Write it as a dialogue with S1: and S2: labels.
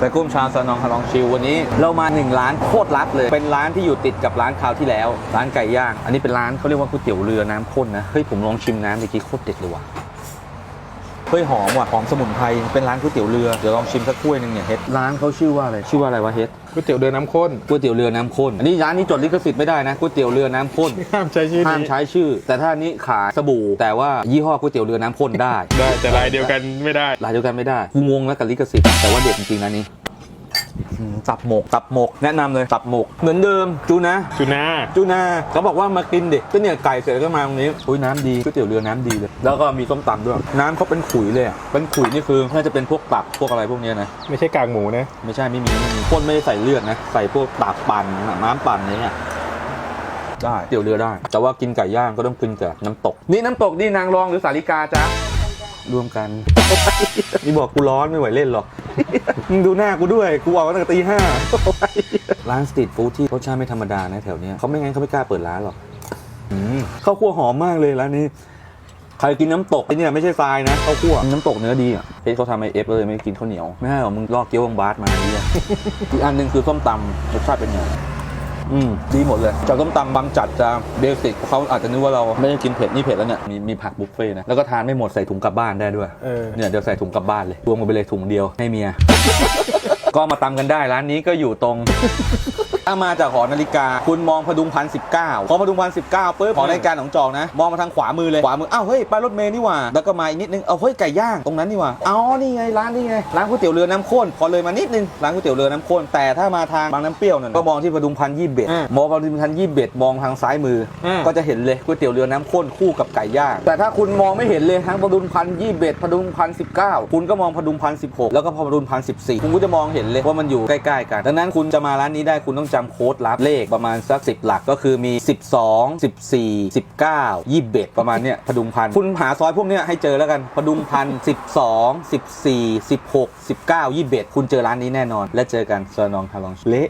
S1: แต่กุ้มชาวสนองฮาลองชิววันนี้เรามาหนึ่งร้านโคตรลับเลย เป็นร้านที่อยู่ติดกับร้านคราวที่แล้ว ร้านไก่ย่าง อันนี้เป็นร้านเขาเรียกว่าก๋วยเตี๋ยวเรือน้ำข้นนะ เฮ้ยผมลองชิมน้ำเมื่อกี้โคตรเด็ดเลยว่ะ เฮ้ยหอมว่ะหอมสมุนไพรเป็นร้านก๋วยเตี๋ยวเรือเดี๋ยวลองชิมสักถ้วยหนึงเนี่ยเฮ็ดร้านเขาชื่อว่าอะไรชื่อว่าอะไรวะเฮ็ด
S2: ก๋วยเตี๋ยวเรือน้ำข้น
S1: ก๋วยเตี๋ยวเรือน้ำข้นอันนี้ร้านนี้จดลิขสิทธิ์ไม่ได้นะก๋วยเตี๋ยวเรือน้ำข้น
S2: ห้ามใช้ชื่อ
S1: ห้าม
S2: นี้
S1: ใช้ชื่อ แต่ถ้านี้ขายสบู่ แต่ว่ายี่ห้อก๋วยเตี๋ยวเรือน้ำข้นได้
S2: ได้แต่ลายเดียวกันไม่ได้
S1: รายเดียวกันไม่ได้กูงงแล้วกับลิขสิทธิ์แต่ว่าเด็ดจริงๆนะนี่ อืมตับหมกตับหมกแนะนำเลยตับหมก เหมือนเดิมจูนะ
S2: จุนา
S1: จูนาเขาบอกว่ามากินเด็กก็เนี่ยไก่เสร็จแล้วก็มาตรงนี้อุ้ยน้ำดีก๋วยเตี๋ยวเรือน้ำดีเลย แล้วก็มีส้มตำด้วย น้ำเขาเป็นขุยเลยอะเป็นขุยนี่คือน่าจะเป็นพวกตับพวกอะไรพวกเนี้ยนะ
S2: ไม่ใช่กากหมูนะ
S1: ไม่ใช่ไม่มีไม่มีคนไม่ได้ใส่เลือดนะ ใส่พวกตับปั่นน้ำปั่นอะไรเนี่ยได้เตี๋ยวเรือได้ แต่ว่ากินไก่ย่างก็ต้องกินกับน้ำตก นี่น้ำตกนี่นางรองหรือสาลิกาจ๊ะ รวมกัน นี่บอกกูร้อนไม่ไหวเล่นหรอก มึงดูหน้ากูด้วย กูออกมาตั้งแต่ตีห้าร้านสตรีทฟู้ดที่รสชาติไม่ธรรมดานะแถวเนี้ยเขาไม่งั้นเขาไม่กล้าเปิดร้านหรอกข้าวคั่วหอมมากเลยร้านนี้ ใครกินน้ำตกไอเนี่ยไม่ใช่ทรายนะข้าวคั่วน้ำตกเนื้อดีอะเฮ้ยเขาทำไอเอฟเลยไม่กินข้าวเหนียว ไม่ใช่หรอมึงลอกเกี๊ยวบางบาสมาเนี่ยอีกอันหนึ่งคือส้มตำรสชาติเป็นไง อืมดีหมดเลยจากส้มตำบางจัดจะเบสิกเขาอาจจะนึกว่าเราไม่ได้กินเผ็ดนี่เผ็ดแล้วเนี่ยมีมีผักบุฟเฟ่ต์นะแล้วก็ทานไม่หมดใส่ถุงกลับบ้านได้ด้วย
S2: เออ
S1: เนี่ยเดี๋ยวใส่ถุงกลับบ้านเลยรวมกันไปเลยถุงเดียวให้เมีย ก็มาตำกันได้ร้านนี้ก็อยู่ตรง ถ้ามาจากหอนาฬิกา คุณมองพดุงพันสิบเก้าพอพดุงพันสิบเก้าปุ๊บหอนาฬิกาหนองจอกนะ มองมาทางขวามือเลยขวามืออ้าวเฮ้ยป้ายรถเมล์นี่หว่า แล้วก็มาอีกนิดนึงเอาเฮ้ยไก่ย่างตรงนั้นนี่หว่าอ๋อนี่ไงร้านนี่ไงร้านก๋วยเตี๋ยวเรือน้ำข้นพอเลยมานิดนึงร้านก๋วยเตี๋ยวเรือน้ำข้นแต่ถ้ามาทางบางน้ำเปรี้ยวนั่นก็มองที่พดุงพันยี่สิบเอ็ด
S2: อ่าม
S1: องพดุงพันยี่สิบเอ็ดมองทางซ้ายมืออ
S2: ม
S1: ก็จะเห็นเลยก๋วยเตี๋ยวเรือน้ำข้นคู่กับไก่ย่างแต่ถ้าคุณมองไม่เห็นเลยทั้งพดุงพันยี่สิบเอ็ดพดุงพันสิบเก้าคุณก็มองพดุงพันสิบหกแล้วก็พดุงพันสิบสี่คุณก็จะมองเห็นเลยว่ามันอยู่ใกล้ๆกัน ดังนั้นคุณจะมาร้านนี้ได้คุณต้องจำโค้ดลับเลขประมาณสักสิบหลักก็คือมี 12 14 19 21 ประมาณเนี้ยพดุงพันคุณหาซอยพวกเนี้ยให้เจอแล้วกันพดุงพัน12 14 16 19 21 คุณเจอร้านนี้แน่นอน และเจอกันซอยนองทาลองเละ